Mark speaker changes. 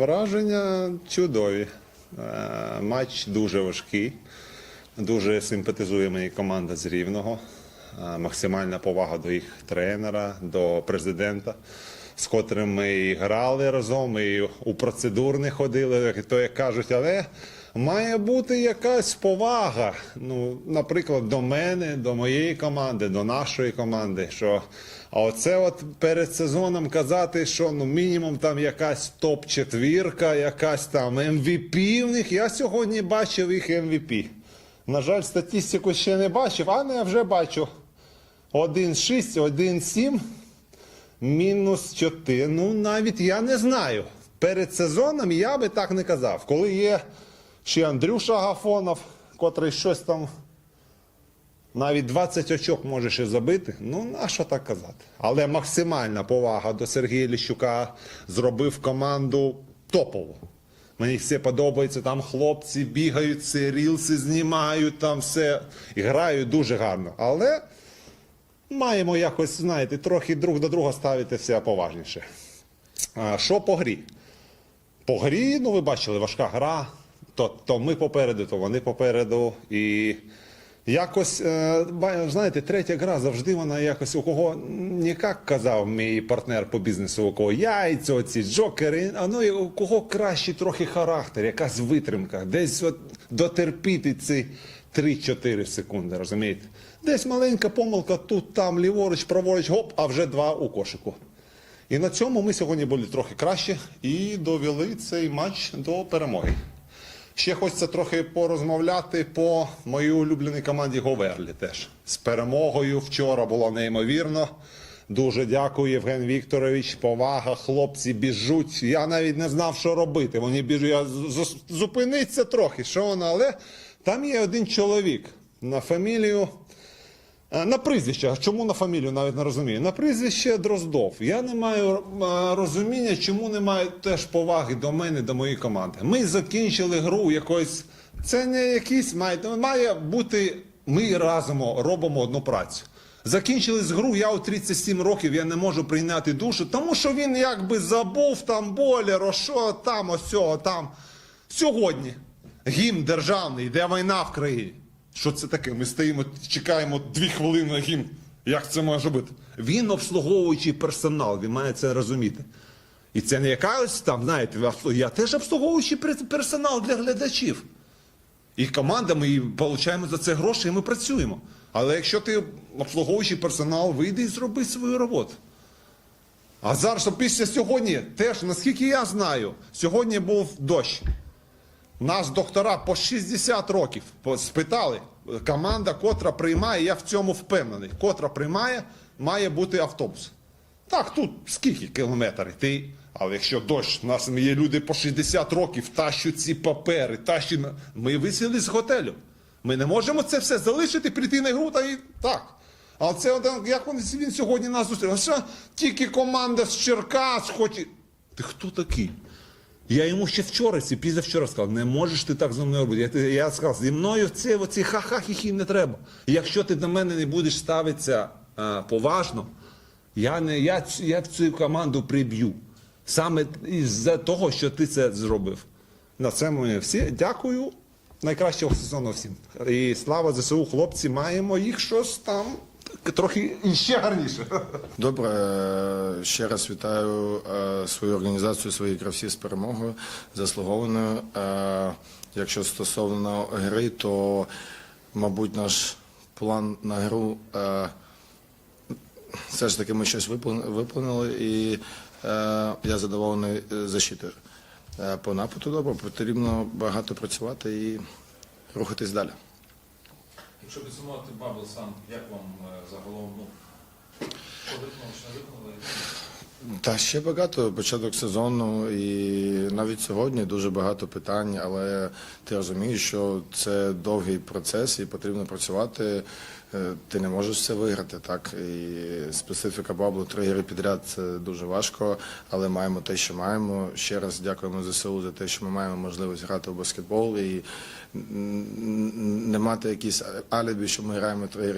Speaker 1: враження чудові. Е, Матч дуже важкий. Дуже симпатизує мені команда з Рівного. Е, Максимальна повага до їх тренера, до президента, з котрим ми і грали разом, і у процедурни ходили, то як кажуть, але має бути якась повага. Ну, наприклад, до мене, до моєї команди, до нашої команди. Що, а оце от перед сезоном казати, що ну мінімум там якась топ-четвірка, якась там MVP в них. Я сьогодні бачив їх MVP. На жаль, статистику ще не бачив, а не вже бачу. 1-6, 1-7, мінус 4. Ну, навіть я не знаю. Перед сезоном я би так не казав. Коли є ще Андрюша Гафонов, котрий щось там навіть 20 очок може ще забити. Ну, на що так казати? Але максимальна повага до Сергія Ліщука зробив команду топову. Мені все подобається, там хлопці бігають, це рілси знімають, там все грають дуже гарно. Але маємо якось, знаєте, трохи друг до друга ставити все поважніше. А, що по грі? По грі, ну ви бачили, важка гра. То, то ми попереду, то вони попереду. І якось, е, знаєте, третя гра завжди вона якось у кого, не як казав мій партнер по бізнесу, у кого яйця, оці джокери, а ну і у кого кращий трохи характер, якась витримка, десь от дотерпіти ці 3-4 секунди, розумієте? Десь маленька помилка, тут, там, ліворуч, праворуч, гоп, а вже два у кошику. І на цьому ми сьогодні були трохи краще і довели цей матч до перемоги. Ще хочеться трохи порозмовляти по моїй улюбленій команді Говерлі теж. З перемогою вчора було неймовірно. Дуже дякую, Євген Вікторович. Повага, хлопці біжуть. Я навіть не знав, що робити. Вони біжуть. Я зупиниться трохи, що воно, але там є один чоловік на фамілію. Е, На прізвище, чому на фамілію навіть не розумію. На прізвище Дроздов. Я не маю е, розуміння, чому немає теж поваги до мене, до моєї команди. Ми закінчили гру якось. Це не якийсь має, має бути. Ми разом робимо одну працю. Закінчили гру, я у 37 років я не можу прийняти душу, тому що він якби забув там болеро, що там, ось цього там. Сьогодні гімн державний, йде війна в країні. Що це таке? Ми стоїмо, чекаємо дві хвилини на гімн. Як це може бути? Він обслуговуючий персонал, він має це розуміти. І це не якась там, знаєте, я теж обслуговуючий персонал для глядачів. І команда, ми отримуємо за це гроші, і ми працюємо. Але якщо ти обслуговуючий персонал, вийди і зроби свою роботу. А зараз після сьогодні, теж, наскільки я знаю, сьогодні був дощ. Нас доктора по 60 років спитали. Команда, котра приймає, я в цьому впевнений. Котра приймає, має бути автобус. Так, тут скільки кілометрів йти? Але якщо дощ, нас є люди по 60 років, тащуть ці папери, тащуть. Ми висіли з готелю. Ми не можемо це все залишити, прийти на гру та і так. А це один, як він, сьогодні нас зустрів. Тільки команда з Черкас хоче. Ти хто такий? Я йому ще вчора, ці пізнавчора сказав, не можеш ти так зі мною робити. Я, я сказав, зі мною це оці ха-ха-хі-хі не треба. Якщо ти до мене не будеш ставитися а, поважно, я, не, я, я цю команду приб'ю. Саме із-за того, що ти це зробив. На цьому всі. Дякую. Найкращого сезону всім. І слава ЗСУ, хлопці, маємо їх щось там трохи іще гарніше.
Speaker 2: Добре, е, ще раз вітаю е, свою організацію, своїх гравців з перемогою заслугованою. Е, Якщо стосовно гри, то, мабуть, наш план на гру все ж таки ми щось виконали, і я задоволений защитою. По нападу добре, потрібно багато працювати і рухатись далі.
Speaker 3: Якщо підсумувати бабл сам, як вам е, загалом ну, чи не виконали?
Speaker 2: Та ще багато початок сезону, і навіть сьогодні дуже багато питань, але ти розумієш, що це довгий процес і потрібно працювати. Е, Ти не можеш це виграти, так і специфіка баблу три гри підряд це дуже важко, але маємо те, що маємо. Ще раз дякуємо ЗСУ за те, що ми маємо можливість грати в баскетбол і не мати якісь алібі, що ми граємо три гри